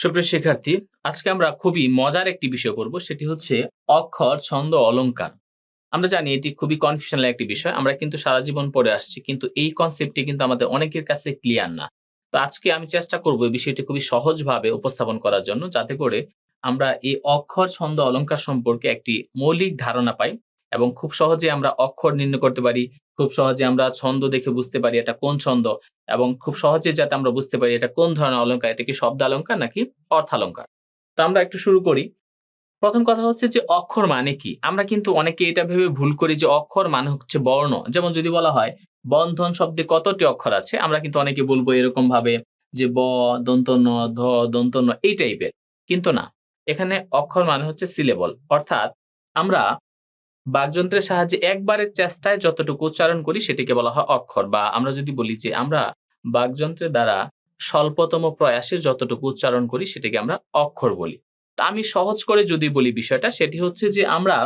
সুপ্রিয় শিক্ষার্থী, আজকে আমরা খুবই মজার একটি বিষয় করব, সেটি হচ্ছে অক্ষর, ছন্দ, অলঙ্কার। আমরা জানি এটি খুবই কনফিউশনাল একটি বিষয়, আমরা কিন্তু সারা জীবন পড়ে আসছি, কিন্তু এই কনসেপ্টটি কিন্তু আমাদের অনেকের কাছে ক্লিয়ার না। তো আজকে আমি চেষ্টা করব এই বিষয়টি খুবই সহজভাবে উপস্থাপন করার জন্য, যাতে করে আমরা এই অক্ষর, ছন্দ, অলঙ্কার সম্পর্কে একটি মৌলিক ধারণা পাই এবং খুব সহজে আমরা অক্ষর নির্ণয় করতে পারি খুব সহজে আমরা ছন্দ দেখে বুঝতে পারি এটা কোন ছন্দ এবং খুব সহজে যাতে আমরা বুঝতে পারি এটা কোন ধরনের অলংকার এটা কি শব্দ অলংকার নাকি অর্থালঙ্কার। তো আমরা একটু শুরু করি। প্রথম কথা হচ্ছে যে অক্ষর মানে কি? আমরা কিন্তু অনেকে এটা ভেবে ভুল করি যে অক্ষর মানে হচ্ছে বর্ণ। যেমন যদি বলা হয়, বন্ধন শব্দে কতটি অক্ষর আছে? আমরা কিন্তু অনেকে বলব এরকম ভাবে যে ব দন্ত ধ দন্ত ন এই টাইপের কিন্তু না, এখানে অক্ষর মানে হচ্ছে সিলেবল অর্থাৎ আমরা বাকযন্ত্রের সাহায্যে একবারের চেষ্টায় যতটুকু উচ্চারণ করি সেটিকে বলা হয় অক্ষর বা আমরা যদি বলি যে আমরা বাকযন্ত্রের দ্বারা স্বল্পতম প্রয়াসে যতটুকু উচ্চারণ করি সেটাকে আমরা অক্ষর বলি। তা আমি সহজ করে যদি বলি বিষয়টা, সেটি হচ্ছে যে আমরা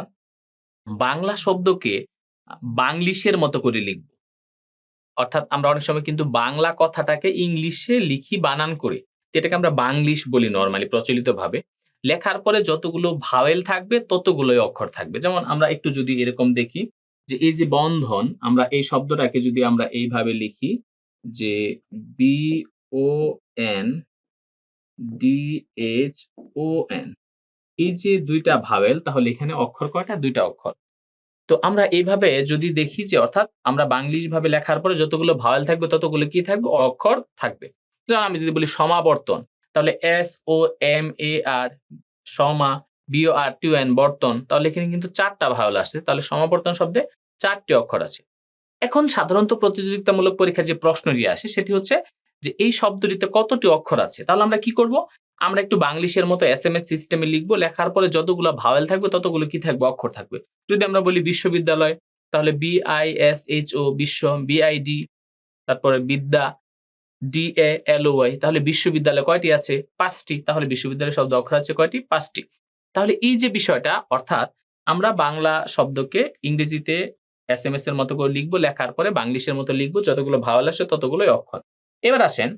বাংলা শব্দকে বাংলিশের মতো করে লিখব। অর্থাৎ আমরা অনেক সময় কিন্তু বাংলা কথাটাকে ইংলিশে লিখি বানান করে, যেটাকে আমরা বাংলিশ বলি নর্মালি প্রচলিতভাবে। লেখার পরে যতগুলো ভাওয়েল থাকবে, ততগুলোই অক্ষর থাকবে। যেমন আমরা একটু যদি এরকম দেখি যে, এই যে বন্ধন, আমরা এই শব্দটাকে যদি আমরা এইভাবে লিখি যে B O N D H O N এই যে দুইটা ভাওয়েল তাহলে এখানে অক্ষর কয়টা? দুইটা অক্ষর। তো আমরা এইভাবে যদি দেখি যে, অর্থাৎ আমরা বাংলিশ ভাবে লেখার পরে যতগুলো ভাওয়েল থাকবে, ততগুলো কি থাকবে? অক্ষর থাকবে। আমি যদি বলি সমাবর্তন তাহলে এস ও এম এ আর সমা বিও আর টি এন বর্তন, তাহলে এখানে কিন্তু চারটা ভাওয়াল আসছে, তাহলে সমাবর্তন শব্দে চারটি অক্ষর আছে। এখন সাধারণত প্রতিযোগিতামূলক পরীক্ষার যে প্রশ্নটি আসে, সেটি হচ্ছে যে এই শব্দটিতে কতটি অক্ষর আছে? তাহলে আমরা কি করব? আমরা একটু বাংলিশের মতো এস এম এস সিস্টেমে লিখব, লেখার পরে যতগুলো ভাওয়েল থাকবে, ততগুলো কি থাকবে? অক্ষর থাকবে। যদি আমরা বলি বিশ্ববিদ্যালয়, তাহলে B I S H O বিশ্ব বিআইডি তারপরে বিদ্যা ডি এ এল ওয়াই তাহলে বিশ্ববিদ্যালয় কয়টি আছে? পাঁচটি। তাহলে বিশ্ববিদ্যালয় শব্দ অক্ষর আছে কয়টি? পাঁচটি। তাহলে এই যে বিষয়টা, অর্থাৎ আমরা বাংলা শব্দকে ইংরেজিতে এস এম এস এর মতো করে লিখব, লেখার পরে বাংলিশের মতো লিখব, যতগুলো ভাওয়াল আসে ততগুলোই অক্ষর। এবার আসেন,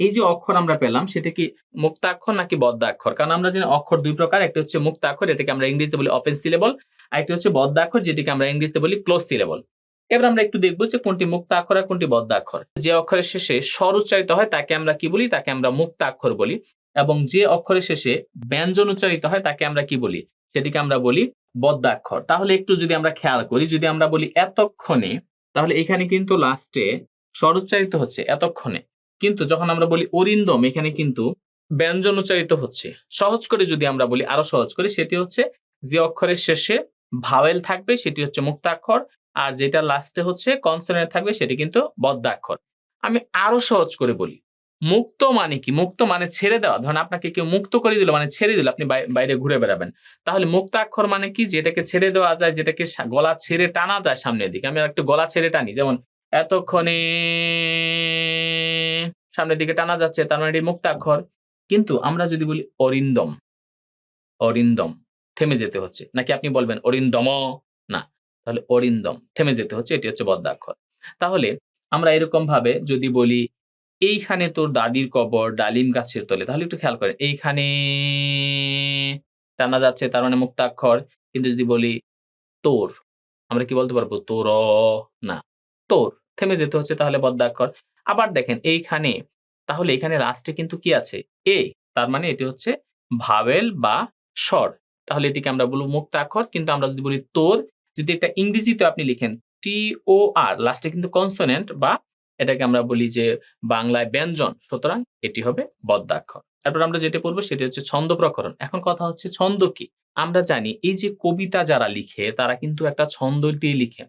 এই যে অক্ষর আমরা পেলাম, সেটা কি মুক্তাক্ষর নাকি বদ্ধাক্ষর কারণ আমরা জানি অক্ষর দুই প্রকার, একটা হচ্ছে মুক্তাক্ষর, এটাকে আমরা ইংরেজিতে বলি অফেন সিলেবল আর একটা হচ্ছে বদ্ধাক্ষর যেটিকে আমরা ইংরেজিতে বলি ক্লোজ সিলেবল এবার আমরা একটু দেখব যে কোনটি মুক্ত অক্ষর আর কোনটি বদ্ধ অক্ষর যে অক্ষরের শেষে স্বর উচ্চারিত হয় তাকে আমরা কি বলি? তাকে আমরা মুক্ত অক্ষর বলি। এবং যে অক্ষরের শেষে ব্যঞ্জন উচ্চারিত হয় তাকে আমরা কি বলি? সেটিকে আমরা বলি বদ্ধাক্ষর তাহলে একটু যদি আমরা খেয়াল করি, যদি আমরা বলি এতক্ষণে, তাহলে এখানে কিন্তু লাস্টে স্বর উচ্চারিত হচ্ছে এতক্ষণে। কিন্তু যখন আমরা বলি অরিন্দম, এখানে কিন্তু ব্যঞ্জন উচ্চারিত হচ্ছে। সহজ করে যদি আমরা বলি, আরও সহজ করে, সেটি হচ্ছে যে অক্ষরের শেষে ভাওয়েল থাকবে, সেটি হচ্ছে মুক্তাক্ষর আর যেটা লাস্টে হচ্ছে কনসোনেন্ট থাকবে সেটি কিন্তু বদ্ধাক্ষর আমি আরও সহজ করে বলি, মুক্ত মানে কি? মুক্ত মানে ছেড়ে দেওয়া। ধরুন আপনাকে কেউ মুক্ত করে দিল মানে ছেড়ে দিল, আপনি বাইরে ঘুরে বেড়াবেন। তাহলে মুক্তাক্ষর মানে কি? যেটাকে ছেড়ে দেওয়া যায়, যেটাকে গলা ছেড়ে টানা যায় সামনের দিকে। আমি একটু গলা ছেড়ে টানি, যেমন এতক্ষণে সামনের দিকে টানা যাচ্ছে, তার মানে এটি মুক্তাক্ষর। কিন্তু আমরা যদি বলি অরিন্দম অরিন্দম, থেমে যেতে হচ্ছে। নাকি আপনি বলবেন অরিন্দম? না। তাহলে অরিন্দম, থেমে যেতে হচ্ছে, এটি হচ্ছে বদ্ধাক্ষর তাহলে আমরা এরকম ভাবে যদি বলি, এইখানে তোর দাদির কবর, ডালিম গাছের তলে। তাহলে একটু খেয়াল করেন, এইখানে টানা যাচ্ছে, তার মানে মুক্তাক্ষর। কিন্তু যদি বলি, তোর। আমরা কি বলতে পারব? তোর না। তোর। থেমে যেতে হচ্ছে তাহলে বদ্ধাক্ষর আবার দেখেন, এইখানে। তাহলে এখানে লাস্টে কিন্তু কি আছে? এ। তার মানে এটি হচ্ছে ভাবেল বা স্বর। তাহলে এটিকে আমরা বলব মুক্তাক্ষর, কিন্তু আমরা যদি বলি, তোর। যদি এটা ইংরেজিতে আপনি লিখেন টি ও আর লাস্টে কিন্তু কনসোনেন্ট বা এটাকে আমরা বলি যে বাংলায় ব্যঞ্জন, সুতরাং এটি হবে বদ্ধাক্ষর তারপর আমরা যেটা পড়ব সেটি হচ্ছে ছন্দ প্রকরণ। এখন কথা হচ্ছে ছন্দ কি? আমরা জানি এই যে কবিতা যারা লিখে, তারা কিন্তু একটা ছন্দ দিয়ে লিখে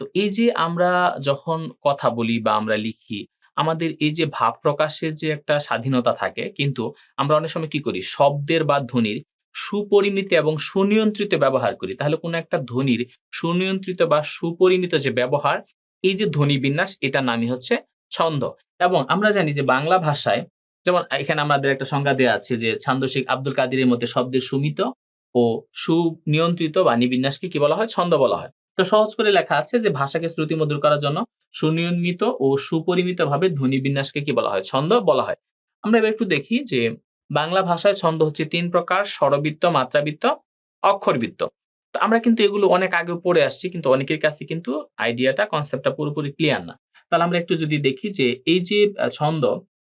তো এই যে আমরা যখন কথা বলি বা আমরা লিখি, আমাদের এই যে ভাব প্রকাশের যে একটা স্বাধীনতা থাকে, কিন্তু আমরা অনেক সময় কি করি? শব্দের বা ধ্বনির সুপরিমিত এবং সুনিয়ন্ত্রিত ব্যবহার করি। তাহলে কোনো একটা ধ্বনির সুনিয়ন্ত্রিত বা সুপরিমিত যে ব্যবহার, এই যে ধ্বনি বিন্যাস এটা নামই হচ্ছে ছন্দ। এবং আমরা জানি যে বাংলা ভাষায়, যেমন এখানে আমাদের একটা সংজ্ঞা দেওয়া আছে যে ছান্দশিক আব্দুল কাদিরের মধ্যে শব্দের সুমিত ও সুনিয়ন্ত্রিত বাণী বিন্যাসকে কি বলা হয়? ছন্দ বলা হয়। তো সহজ করে লেখা আছে যে ভাষাকে শ্রুতিমধুর করার জন্য সুনিয়মিত ও সুপরিমিত ভাবে ধ্বনি বিন্যাসকে কি বলা হয়? ছন্দ বলা হয়। আমরা এবার একটু দেখি যে বাংলা ভাষায় ছন্দ হচ্ছে তিন প্রকার, স্বরবৃত্ত, মাত্রাবৃত্ত, অক্ষরবৃত্ত। তো আমরা কিন্তু এগুলো অনেক আগে পড়ে আসছি, কিন্তু অনেকের কাছে কিন্তু আইডিয়াটা, কনসেপ্টটা পুরোপুরি ক্লিয়ার না। তাহলে আমরা একটু যদি দেখি যে এই যে ছন্দ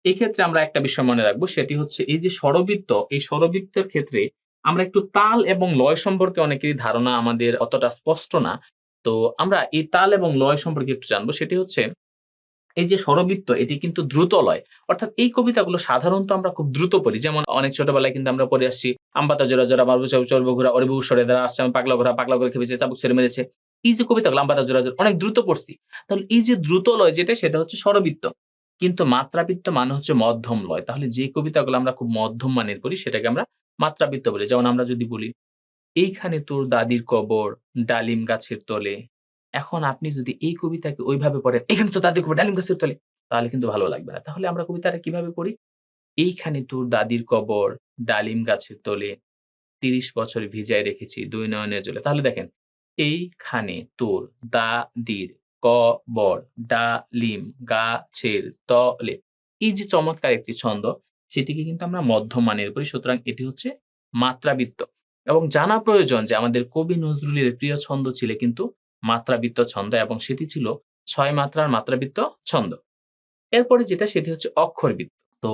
এই ক্ষেত্রে আমরা একটা বিষয় মনে রাখব, সেটি হচ্ছে এই যে স্বরবৃত্ত, এই স্বরবৃত্তের ক্ষেত্রে আমরা একটু তাল এবং লয় সম্পর্কে অনেকেরই ধারণা আমাদের অতটা স্পষ্ট না। তো আমরা এই তাল এবং লয় সম্পর্কে একটু জানব, সেটি হচ্ছে এই যে স্বরবৃত্ত, এটি কিন্তু দ্রুত লয় অর্থাৎ এই কবিতাগুলো সাধারণত আমরা খুব দ্রুত পড়ি। যেমন অনেক ছোটবেলায় কিন্তু আমরা পড়ে আসছি, আম্বাতা জোড়া জোড়া বাবু চাবু চর্ব ঘোরা অরিবু সরে দ্বারা আসছে আমি পাগলা ঘোরা পাগলা করে খেপেছে, চাবুক ছেড়ে মেরেছে। এই যে কবিতাগুলো, আম্বাতা জোড়া জোড়া, অনেক দ্রুত পড়ছি। তাহলে এই যে দ্রুত লয় যেটা, সেটা হচ্ছে স্বরবৃত্ত। কিন্তু মাত্রাবৃত্ত মানে হচ্ছে মধ্যম লয়। তাহলে যে কবিতাগুলো আমরা খুব মধ্যম মানের পড়ি, সেটাকে আমরা মাত্রাবৃত্ত বলি। যেমন আমরা যদি বলি, এইখানে তোর দাদির কবর ডালিম গাছের তলে এখন আপনি যদি এই কবিতাকে ওইভাবে পড়েন, এখানে তো দাদির কবর ডালিম গাছের তলে তাহলে কিন্তু ভালো লাগবে না। তাহলে আমরা কবিতাটা কীভাবে পড়ি? এইখানে তোর দাদির কবর, ডালিম গাছের তলে, তিরিশ বছর ভিজায় রেখেছি দুই নয়নের জলে। তাহলে দেখেন, এইখানে তোর দাদির কবর, ডালিম গাছের তলে। এই যে চমৎকার একটি ছন্দ, সেটিকে কিন্তু আমরা মধ্যম মানের করি, সুতরাং এটি হচ্ছে মাত্রাবৃত্ত। এবং জানা প্রয়োজন যে আমাদের কবি নজরুলের প্রিয় ছন্দ ছিল কিন্তু মাত্রাবৃত্ত ছন্দ এবং সেটি ছিল ছয় মাত্রার মাত্রাবৃত্ত ছন্দ। এরপরে যেটা, সেটি হচ্ছে অক্ষরবৃত্ত। তো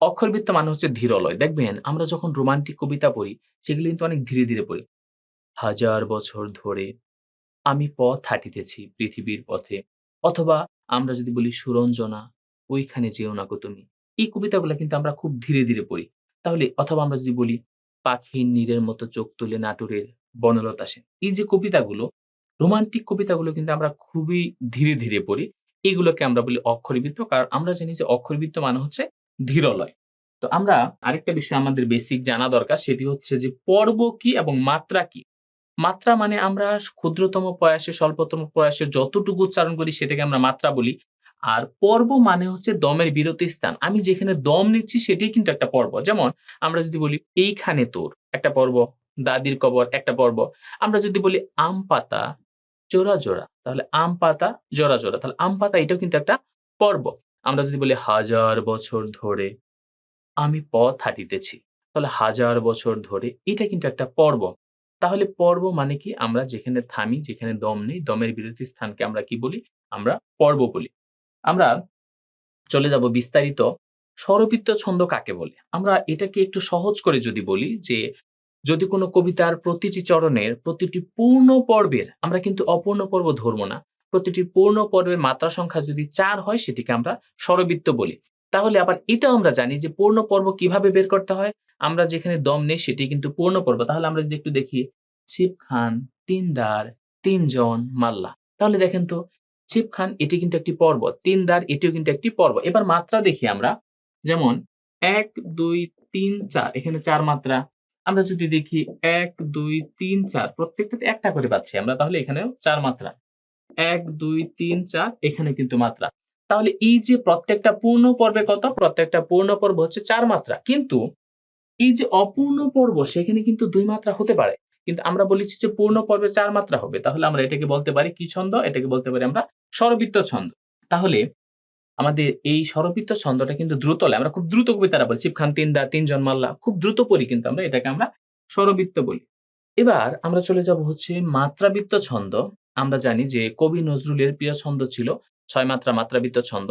অক্ষরবৃত্ত মানে হচ্ছে ধীরলয়। দেখবেন, আমরা যখন রোমান্টিক কবিতা পড়ি, সেগুলো কিন্তু অনেক ধীরে ধীরে পড়ি। হাজার বছর ধরে আমি পথ হাঁটিতেছি পৃথিবীর পথে। অথবা আমরা যদি বলি, সুরঞ্জনা, ওইখানে যেও না গো তুমি। এই কবিতাগুলো কিন্তু আমরা খুব ধীরে ধীরে পড়ি। তাহলে, অথবা আমরা যদি বলি, পাখির নীরের মতো চোখ তুলে নাটুরের বনলতা সেন। এই যে কবিতাগুলো রোমান্টিক কবিতাগুলো কিন্তু আমরা খুবই ধীরে ধীরে পড়ি। এগুলোকে আমরা বলি অক্ষরবৃত্ত, কারণ আমরা জানি যে অক্ষরবৃত্ত মানে হচ্ছে ধীরলয়। তো আমরা আরেকটা বিষয় আমাদের বেসিক জানা দরকার, সেটি হচ্ছে যে পর্ব কি এবং মাত্রা কি? মাত্রা মানে আমরা ক্ষুদ্রতম প্রয়াসে, স্বল্পতম প্রয়াসে যতটুকু উচ্চারণ করি সেটাকে আমরা মাত্রা বলি। আর পর্ব মানে হচ্ছে দমের বিরতি স্থান। আমি যেখানে দম নিচ্ছি সেটাই কিন্তু একটা পর্ব। যেমন আমরা যদি বলি, এইখানে তোর। একটা পর্ব, দাদির কবর, একটা পর্ব। আমরা যদি বলি, আম পাতা জোড়া জোড়া। তাহলে আম পাতা, জোড়া জোড়া। তাহলে আম পাতা এটাও কিন্তু একটা পর্ব। আমরা যদি বলি হাজার বছর ধরে আমি পথ হাঁটিতেছি, তাহলে হাজার বছর ধরে এটা কিন্তু একটা পর্ব। তাহলে পর্ব মানে কি? আমরা যেখানে থামি, যেখানে দম নেই, দমের বিরতি স্থানকে আমরা কি বলি? আমরা পর্ব বলি। আমরা চলে যাব বিস্তারিত স্বরবৃত্ত ছন্দ কাকে বলে? আমরা এটাকে একটু সহজ করে যদি বলি যে যদি কোনো কবিতার প্রতিটি চরণের প্রতিটি পূর্ণ পর্বের, আমরা কিন্তু অপূর্ণ পর্ব ধরবো না, প্রতিটি পূর্ণ পর্বের মাত্রা সংখ্যা যদি চার হয় সেটিকে আমরা স্বরবৃত্ত বলি। তাহলে আবার এটাও আমরা জানি যে পূর্ণ পর্ব কীভাবে বের করতে হয়, আমরা যেখানে দম নেই সেটি কিন্তু পূর্ণ পর্ব। তাহলে আমরা যদি একটু দেখি, ছিপ খান তিন তিনদার, তিনজন, মাল্লা। তাহলে দেখেন তো, ছিপ খান এটি কিন্তু একটি পর্ব তিন তিনদার এটিও কিন্তু একটি পর্ব। এবার মাত্রা দেখি আমরা, যেমন এক, দুই, তিন, চার, এখানে চার মাত্রা। আমরা যদি দেখি এক, দুই, তিন, চার, প্রত্যেকটাতে একটা করে পাচ্ছি আমরা, তাহলে এখানেও চার মাত্রা। এক, দুই, তিন, চার এখানে কিন্তু মাত্রা। তাহলে এই যে প্রত্যেকটা পূর্ণ পর্বে কত? প্রত্যেকটা পূর্ণ পর্ব হচ্ছে চার মাত্রা। কিন্তু এই যে অপূর্ণ পর্ব, সেখানে কিন্তু দুই মাত্রা হতে পারে। কিন্তু আমরা বলেছি যে পূর্ণ পর্বে চার মাত্রা হবে। তাহলে আমরা এটাকে বলতে পারি কি ছন্দ? এটাকে বলতে পারি আমরা স্বরবৃত্ত ছন্দ। তাহলে আমাদের এই স্বরবৃত্ত ছন্দটা কিন্তু দ্রুত। আমরা খুব দ্রুত কবিতাটা বলি। চিপখান তিন দা তিনজন মাল্লা, খুব দ্রুত পড়ি কিন্তু আমরা এটাকে আমরা স্বরবৃত্ত বলি। এবার আমরা চলে যাব হচ্ছে মাত্রাবৃত্ত ছন্দ। আমরা জানি যে কবি নজরুলের প্রিয় ছন্দ ছিল ছয় মাত্রা মাত্রাবৃত্ত ছন্দ।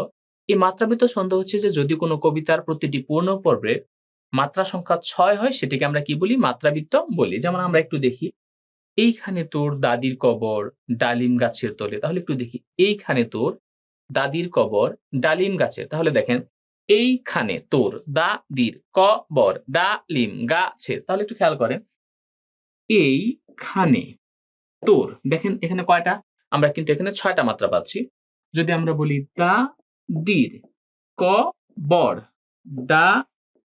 এই মাত্রাবৃত্ত ছন্দ হচ্ছে যে যদি কোনো কবিতার প্রতিটি পূর্ণ পর্বের মাত্রা সংখ্যা ছয় হয়, সেটিকে আমরা কি বলি? মাত্রাবৃত্ত বলি। যেমন আমরা একটু দেখি, এইখানে তোর দাদির কবর ডালিম গাছের তলে। তাহলে একটু দেখি, এইখানে তোর দাদির কবর, ডালিম গাছের। তাহলে দেখেন, এইখানে তোর দাদির কবর, ডালিম গাছের। তাহলে একটু খেয়াল করেন, এইখানে তোর, দেখেন এখানে কয়টা? আমরা কিন্তু এখানে ছয়টা মাত্রা পাচ্ছি। যদি আমরা বলি দা দির ক বর ডা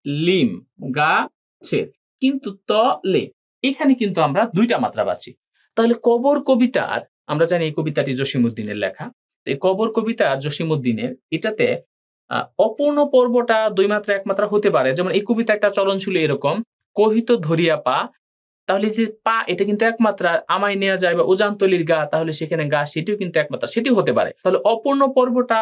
লিম গাছের, কিন্তু তলে, এখানে কিন্তু আমরা দুইটা মাত্রা পাচ্ছি। তাহলে কবর কবিতার, আমরা জানি এই কবিতাটি জসিমুদ্দিনের লেখা। তো এই কবর কবিতা জসিমুদ্দিনের এটাতে অপূর্ণ পর্বটা দুই মাত্রা, এক মাত্রা হতে পারে। যেমন এই কবিতা একটা চলন ছিল এরকম, কহিত ধরিয়া পা তাহলে যে পা, এটা কিন্তু একমাত্রা আমায় নেওয়া যায় বা উজানতলির গা, তাহলে সেখানে গা, সেটিও কিন্তু একমাত্রা সেটিও হতে পারে। তাহলে অপূর্ণ পর্বটা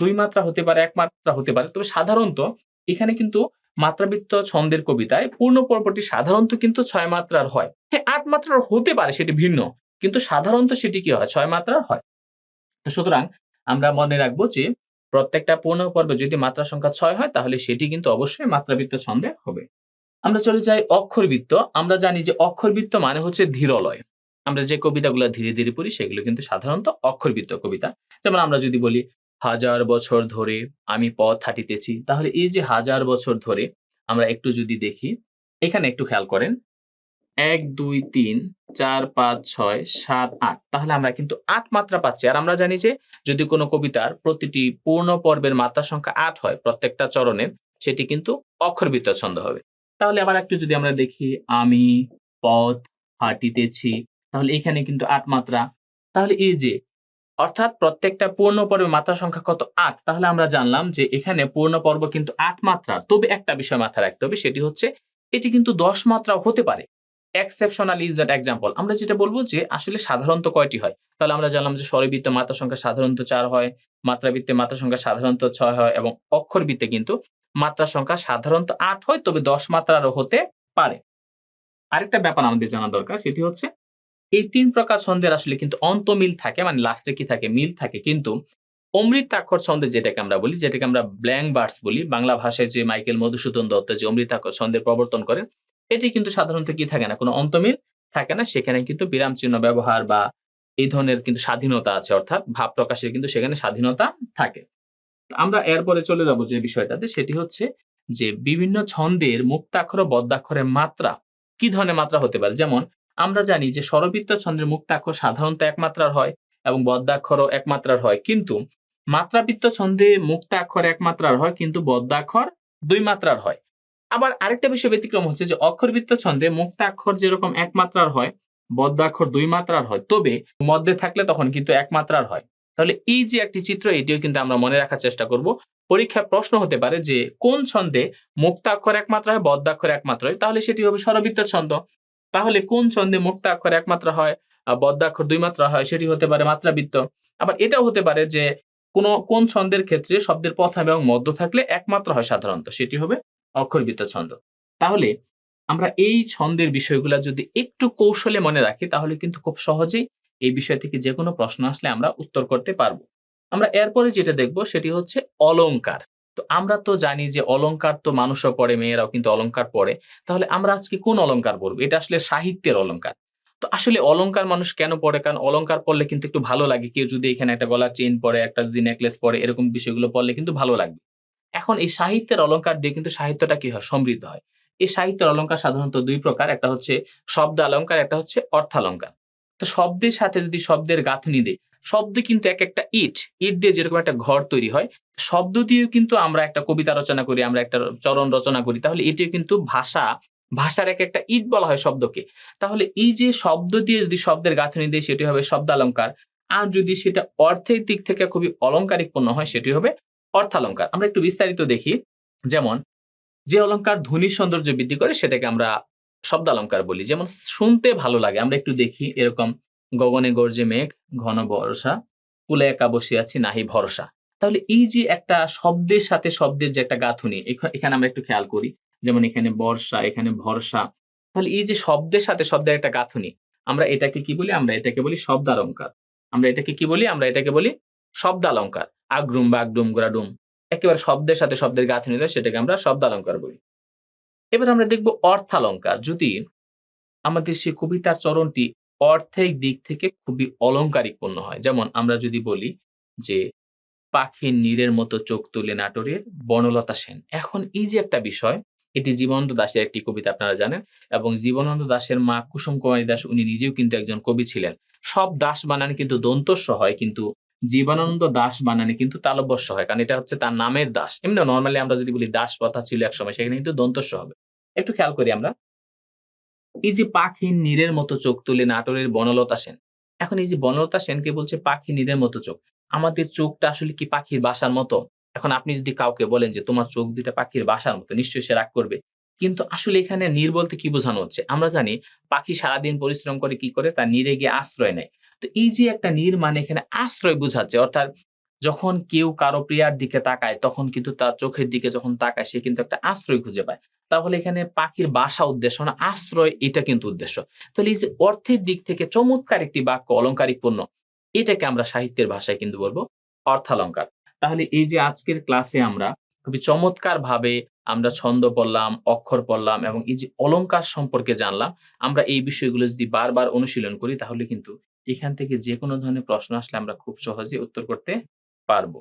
দুই মাত্রা হতে পারে, এক মাত্রা হতে পারে। তবে সাধারণত এখানে কিন্তু মাত্রাবৃত্ত ছন্দের কবিতায় পূর্ণ পর্বটি সাধারণত কিন্তু ছয় মাত্রার হয়। হ্যাঁ আট মাত্রার হতে পারে, সেটি ভিন্ন। কিন্তু সাধারণত সেটি কি হয়? ছয় মাত্রার হয়। তো সুতরাং আমরা মনে রাখব যে প্রত্যেকটা পূর্ণ পর্বে যদি মাত্রা সংখ্যা ছয় হয়, তাহলে সেটি কিন্তু অবশ্যই মাত্রাবৃত্ত ছন্দে হবে। আমরা চলে যাই অক্ষরবৃত্ত। আমরা জানি যে অক্ষরবৃত্ত মানে হচ্ছে ধীরলয়। আমরা যে কবিতাগুলো ধীরে ধীরে পড়ি, সেগুলো কিন্তু সাধারণত অক্ষরবৃত্ত কবিতা। যেমন আমরা যদি বলি, হাজার বছর ধরে আমি পথ হাঁটিতেছি। তাহলে এই যে হাজার বছর ধরে আমরা একটু যদি দেখি, এখানে একটু খেয়াল করেন এক, দুই, তিন, চার, পাঁচ, ছয়, সাত, আট। তাহলে আমরা কিন্তু আট মাত্রা পাচ্ছি। আর আমরা জানি যে যদি কোনো কবিতার প্রতিটি পূর্ণ পর্বের মাত্রা সংখ্যা আট হয় প্রত্যেকটা চরণের, সেটি কিন্তু অক্ষরবৃত্ত ছন্দ হবে। তাহলে আবার একটু যদি আমরা দেখি, আমি পথ হাঁটিতেছি, তাহলে এখানে কিন্তু আট মাত্রা। তাহলে এই যে, অর্থাৎ প্রত্যেকটা পূর্ণ পর্বের মাত্রা সংখ্যা কত আট? তাহলে আমরা জানলাম যে এখানে পূর্ণ পর্ব কিন্তু আট মাত্রা। তবে একটা বিষয় মাথায় রাখতে হবে, সেটি হচ্ছে এটি কিন্তু দশ মাত্রা হতে পারে। এক্সেপশনাল ইজ দ্যাট এক্সাম্পল আমরা যেটা বলব যে আসলে সাধারণত কয়টি হয়? তাহলে আমরা জানলাম যে স্বরবৃত্তে মাত্রা সংখ্যা সাধারণত চার হয়, মাত্রাবৃত্তে মাত্রা সংখ্যা সাধারণত ছয় হয় এবং অক্ষরবৃত্তে কিন্তু মাত্রা সংখ্যা সাধারণত আট হয়, তবে দশ মাত্রারও হতে পারে। আরেকটা ব্যাপার আমাদের জানা দরকার, সেটি হচ্ছে এই তিন প্রকার ছন্দের আসলে কিন্তু অন্তমিল থাকে মানে লাস্টে কি থাকে? মিল থাকে। কিন্তু অমৃতাক্ষর ছন্দে যেটাকে আমরা বলি, যেটাকে আমরা ব্ল্যাঙ্ক বার্ডস বলি, বাংলা ভাষায় যে মাইকেল মধুসূদন দত্ত যে অমৃতাক্ষর ছন্দের প্রবর্তন করেন এটি কিন্তু সাধারণত কি থাকে না? কোনো অন্তমিল থাকে না। সেখানে কিন্তু বিরাম চিহ্ন ব্যবহার বা এই ধরনের কিন্তু স্বাধীনতা আছে, অর্থাৎ ভাব প্রকাশের কিন্তু সেখানে স্বাধীনতা থাকে। আমরা এরপরে চলে যাব যে বিষয়টাতে, সেটি হচ্ছে যে বিভিন্ন ছন্দের মুক্তাক্ষর ও বদ্যাক্ষরের মাত্রা কি ধরনের মাত্রা হতে পারে? যেমন, আমরা জানি যে স্বরবৃত্ত ছন্দের মুক্তাক্ষর সাধারণত এক মাত্রার হয় এবং বদ্যাক্ষরও এক মাত্রার হয়। কিন্তু মাত্রাবৃত্ত ছন্দে মুক্তাক্ষর এক মাত্রার হয়, কিন্তু বদ্যাক্ষর দুই মাত্রার হয়। আবার আরেকটা বিষয় ব্যতিক্রম হচ্ছে যে অক্ষরবৃত্ত ছন্দে মুক্তাক্ষর যেরকম এক মাত্রার হয়, বদ্যাক্ষর দুই মাত্রার হয়, তবে মধ্যে থাকলে তখন কিন্তু এক মাত্রার হয়। তাহলে এই যে একটি চিত্র, এটিও কিন্তু আমরা মনে রাখার চেষ্টা করব। পরীক্ষায় প্রশ্ন হতে পারে যে কোন ছন্দে মুক্তাক্ষর একমাত্র হয়, বদ্যাক্ষর একমাত্র হয়, তাহলে সেটি হবে স্বরবৃত্ত ছন্দ। তাহলে কোন ছন্দে মুক্তাক্ষর এক মাত্রা হয় বদ্যাক্ষর দুই মাত্রা হয়, সেটি হতে পারে মাত্রাবৃত্ত। আবার এটাও হতে পারে যে কোন কোন ছন্দের ক্ষেত্রে শব্দের প্রথম এবং মধ্য থাকলে একমাত্র হয় সাধারণত, সেটি হবে অক্ষরবৃত্ত ছন্দ। তাহলে আমরা এই ছন্দের বিষয়গুলো যদি একটু কৌশলে মনে রাখি, তাহলে কিন্তু খুব সহজেই এই বিষয় থেকে যে কোনো প্রশ্ন আসলে আমরা উত্তর করতে পারব। আমরা এরপরে যেটা দেখব সেটি হচ্ছে অলংকার। তো আমরা তো জানি যে অলংকার তো মানুষও পড়ে, মেয়েরাও কিন্তু অলংকার পড়ে। তাহলে আমরা আজকে কোন অলংকার পড়ব? এটা আসলে সাহিত্যের অলংকার। তো আসলে অলংকার মানুষ কেন পড়ে? কারণ অলংকার পড়লে কিন্তু একটু ভালো লাগে। কেউ যদি এখানে একটা গলার চেন পরে, একটা যদি নেকলেস পরে, এরকম বিষয়গুলো পড়লে কিন্তু ভালো লাগবে। এখন এই সাহিত্যের অলংকার দিয়ে কিন্তু সাহিত্যটা কি হয়? সমৃদ্ধ হয়। এই সাহিত্যের অলংকার সাধারণত দুই প্রকার, একটা হচ্ছে শব্দ অলংকার একটা হচ্ছে অর্থালঙ্কার। তো শব্দের সাথে যদি শব্দের গাঁথনি দেয় শব্দ কিন্তু এক একটা ইট ইট দিয়ে যেরকম একটা ঘর তৈরি হয়, শব্দ দিয়েও কিন্তু আমরা একটা কবিতা রচনা করি, আমরা একটা চরণ রচনা করি, তাহলে এটিও কিন্তু ভাষা, ভাষার এক একটা ইট বলা হয় শব্দকে। তাহলে এই যে শব্দ দিয়ে যদি শব্দের গাঁথনি দেয় সেটি হবে শব্দ শব্দালঙ্কার। আর যদি সেটা অর্থের দিক থেকে খুবই অলংকারিক পণ্য হয়, সেটি হবে অর্থালঙ্কার। আমরা একটু বিস্তারিত দেখি। যেমন, যে অলংকার ধ্বনির সৌন্দর্য বৃদ্ধি করে সেটাকে আমরা শব্দালঙ্কার বলি। যেমন, শুনতে ভালো লাগে। আমরা একটু দেখি এরকম, গগনে গর্জে মেঘ, ঘন বর্ষা, কুলে একা বসে আছি, নাহি ভরসা। তাহলে এই যে একটা শব্দের সাথে শব্দের যে একটা গাঁথুনি, এখ- এখানে আমরা একটু খেয়াল করি। যেমন, এখানে বর্ষা, এখানে ভরসা। তাহলে এই যে শব্দের সাথে শব্দের একটা গাঁথুনি, আমরা এটাকে কি বলি? আমরা এটাকে বলি শব্দালঙ্কার। আমরা এটাকে কি বলি? আমরা এটাকে বলি শব্দালঙ্কার। আগ্রুম বা আগ্রুম গ্রাডুম, একেবারে শব্দের সাথে শব্দের গাঁথনি দেয় সেটাকে আমরা শব্দালঙ্কার বলি। এবার আমরা দেখব অর্থালঙ্কার। যদি আমাদের সেই কবিতার চরণটি অর্থের দিক থেকে খুবই অলংকারিকপূর্ণ হয়, যেমন আমরা যদি বলি যে, পাখির নীরের মতো চোখ তুলে নাটোরের বনলতা সেন। এখন এই যে একটা বিষয়, এটি জীবনানন্দ দাসের একটি কবিতা, আপনারা জানেন, এবং জীবনানন্দ দাশের মা কুসুম কুমারী দাস, উনি নিজেও কিন্তু একজন কবি ছিলেন। সব দাস বানান কিন্তু দন্তস্ব হয়, কিন্তু জীবনানন্দ দাস বানানে কিন্তু তালব্যস্য হয়, কারণ এটা হচ্ছে তার নামের দাস। এমনি নর্মালি আমরা যদি বলি দাস প্রথা ছিল এক সময়, সেখানে কিন্তু দন্তস্ব হবে। একটু খেয়াল করি আমরা। এই যে পাখির নীরের মতো চোখ তুলে নাটোরের বনলতা সেন। এখন এই যে বনলতা সেনকে বলছে পাখি নীরের মতো চোখ। আমাদের চোখটা আসলে কি পাখির বাসার মতো? এখন আপনি যদি কাউকে বলেন যে তোমার চোখ দুইটা পাখির বাসার মতো, নিশ্চয়ই সে রাগ করবে। কিন্তু আসলে এখানে নীর বলতে কি বোঝানো হচ্ছে? আমরা জানি পাখি সারাদিন পরিশ্রম করে কি করে? তার নীরে গিয়ে আশ্রয় নেয়। তো এই যে একটা নীর মানে এখানে আশ্রয় বোঝাচ্ছে অর্থাৎ যখন কেউ কারও প্রিয়ার দিকে তাকায় তখন কিন্তু তার চোখের দিকে যখন তাকায় সে কিন্তু একটা আশ্রয় খুঁজে পায়। তাহলে এখানে পাখির বাসা উদ্দেশ্য না, আশ্রয় এটা কিন্তু উদ্দেশ্য। তাহলে এই যে অর্থের দিক থেকে চমৎকার একটি বাক্য অলংকারিকপূর্ণ, এটাকে আমরা সাহিত্যের ভাষায় কিন্তু বলব অর্থালঙ্কার। তাহলে এই যে আজকের ক্লাসে আমরা খুবই চমৎকার ভাবে আমরা ছন্দ পড়লাম, অক্ষর পড়লাম এবং এই যে অলঙ্কার সম্পর্কে জানলাম। আমরা এই বিষয়গুলো যদি বারবার অনুশীলন করি তাহলে কিন্তু এখান থেকে যে কোনো ধরনের প্রশ্ন আসলে আমরা খুব সহজে উত্তর করতে পারব।